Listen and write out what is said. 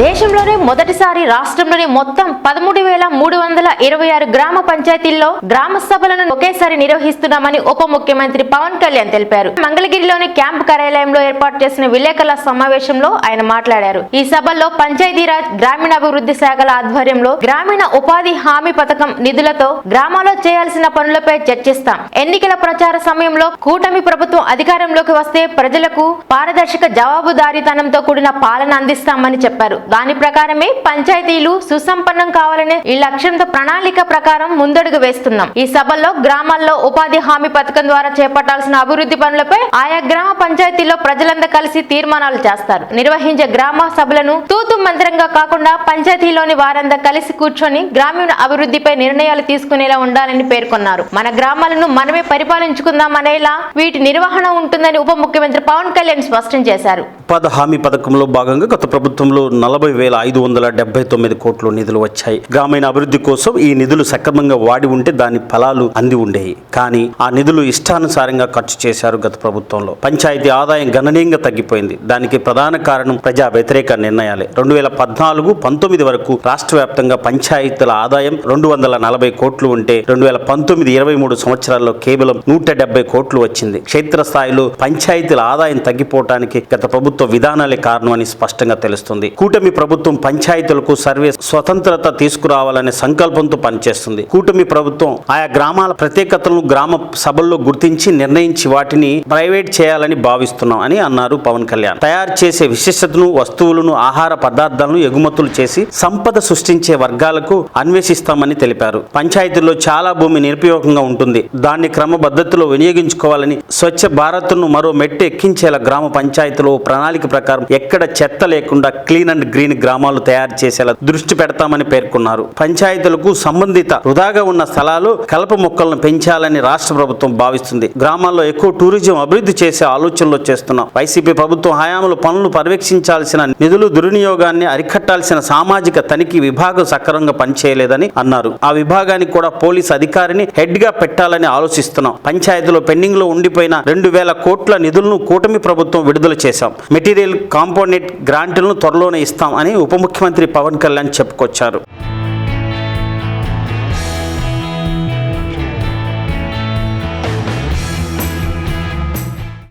దేశంలోనే మొదటిసారి రాష్ట్రంలోని మొత్తం పదమూడు వేల మూడు వందల ఇరవై ఆరు గ్రామ పంచాయతీల్లో గ్రామ సభలను ఒకేసారి నిర్వహిస్తున్నామని ఉప ముఖ్యమంత్రి పవన్ కళ్యాణ్ తెలిపారు. మంగళగిరిలోని క్యాంపు కార్యాలయంలో ఏర్పాటు చేసిన విలేకరుల సమావేశంలో ఆయన మాట్లాడారు. ఈ సభల్లో పంచాయతీరాజ్ గ్రామీణాభివృద్ధి శాఖల ఆధ్వర్యంలో గ్రామీణ ఉపాధి హామీ పథకం నిధులతో గ్రామాల్లో చేయాల్సిన పనులపై చర్చిస్తాం. ఎన్నికల ప్రచార సమయంలో కూటమి ప్రభుత్వం అధికారంలోకి వస్తే ప్రజలకు పారదర్శక జవాబుదారీతనంతో కూడిన పాలన అందిస్తామని చెప్పారు. దాని ప్రకారమే పంచాయతీలు సుసంపన్నం కావాలనే ఈ లక్ష్యంతో ప్రణాళిక ప్రకారం ముందడుగు వేస్తున్నాం. ఈ సభల్లో గ్రామాల్లో ఉపాధి హామీ పథకం ద్వారా చేపట్టాల్సిన అభివృద్ధి పనులపై ఆయా గ్రామ పంచాయతీల్లో ప్రజలంతా కలిసి తీర్మానాలు చేస్తారు. నిర్వహించే గ్రామ సభలను తూతు మంత్రంగా కాకుండా పంచాయతీలోని వారంతా కలిసి కూర్చొని గ్రామీణ అభివృద్ధిపై నిర్ణయాలు తీసుకునేలా ఉండాలని పేర్కొన్నారు. మన గ్రామాలను మనమే పరిపాలించుకుందాం అనేలా వీటి నిర్వహణ ఉంటుందని ఉప ముఖ్యమంత్రి పవన్ కళ్యాణ్ స్పష్టం చేశారు. ఉత్పాద హామీ పథకంలో భాగంగా గత ప్రభుత్వంలో నలభై వేల ఐదు వందల డెబ్బై తొమ్మిది కోట్లు నిధులు వచ్చాయి. గ్రామీణ అభివృద్ధి కోసం ఈ నిధులు సక్రమంగా వాడి ఉంటే దాని ఫలాలు అంది ఉండేవి కానీ ఆ నిధులు ఇష్టానుసారంగా ఖర్చు చేశారు గత ప్రభుత్వంలో. పంచాయతీ ఆదాయం గణనీయంగా తగ్గిపోయింది. దానికి ప్రధాన కారణం ప్రజా వ్యతిరేక నిర్ణయాలే. రెండు వేల పద్నాలుగు పంతొమ్మిది వరకు రాష్ట్ర వ్యాప్తంగా పంచాయతీల ఆదాయం రెండు వందల నలభై కోట్లు ఉంటే రెండు వేల పంతొమ్మిది ఇరవై మూడు సంవత్సరాల్లో కేవలం నూట డెబ్బై కోట్లు వచ్చింది. క్షేత్రస్థాయిలో పంచాయతీల ఆదాయం తగ్గిపోవటానికి గత ప్రభుత్వం విధానాలే కారణం అని స్పష్టంగా తెలుస్తుంది. కూటమి ప్రభుత్వం పంచాయతీలకు సర్వే స్వతంత్రత తీసుకురావాలనే సంకల్పంతో పనిచేస్తుంది. కూటమి ప్రభుత్వం ఆయా గ్రామాల ప్రత్యేకతలను గ్రామ సభల్లో గుర్తించి నిర్ణయించి వాటిని ప్రైవేట్ చేయాలని భావిస్తున్నాం అని అన్నారు పవన్ కళ్యాణ్. తయారు చేసే విశిష్టతను వస్తువులను ఆహార పదార్థాలను ఎగుమతులు చేసి సంపద సృష్టించే వర్గాలకు అన్వేషిస్తామని తెలిపారు. పంచాయతీల్లో చాలా భూమి నిరుపయోగంగా ఉంటుంది. దాన్ని క్రమబద్ధతిలో వినియోగించుకోవాలని స్వచ్ఛ భారత్ను మరో మెట్టు ఎక్కించేలా గ్రామ పంచాయతీలో ప్రణాళిక ప్రణాళిక ప్రకారం ఎక్కడ చెత్త లేకుండా క్లీన్ అండ్ గ్రీన్ గ్రామాలు తయారు చేసేలా దృష్టి పెడతామని పేర్కొన్నారు. పంచాయతీలకు సంబంధిత వృధాగా ఉన్న స్థలాలు కలప మొక్కలను పెంచాలని రాష్ట్ర ప్రభుత్వం భావిస్తుంది. గ్రామాల్లో ఎక్కువ టూరిజం అభివృద్ధి చేసే ఆలోచనలో చేస్తున్నాం. వైసీపీ ప్రభుత్వం హయాంలో పనులు పర్యవేక్షించాల్సిన నిధులు దుర్వినియోగాన్ని అరికట్టాల్సిన సామాజిక తనిఖీ విభాగం సక్రమంగా పనిచేయలేదని అన్నారు. ఆ విభాగానికి కూడా పోలీస్ అధికారిని హెడ్గా పెట్టాలని ఆలోచిస్తున్నాం. పంచాయతీలో పెండింగ్లో ఉండిపోయిన రెండు వేల కోట్ల నిధులను కూటమి ప్రభుత్వం విడుదల చేశాం. మెటీరియల్ కాంపోనెంట్ గ్రాంట్లను త్వరలోనే ఇస్తాం అని ఉప ముఖ్యమంత్రి పవన్ కళ్యాణ్ చెప్పుకొచ్చారు.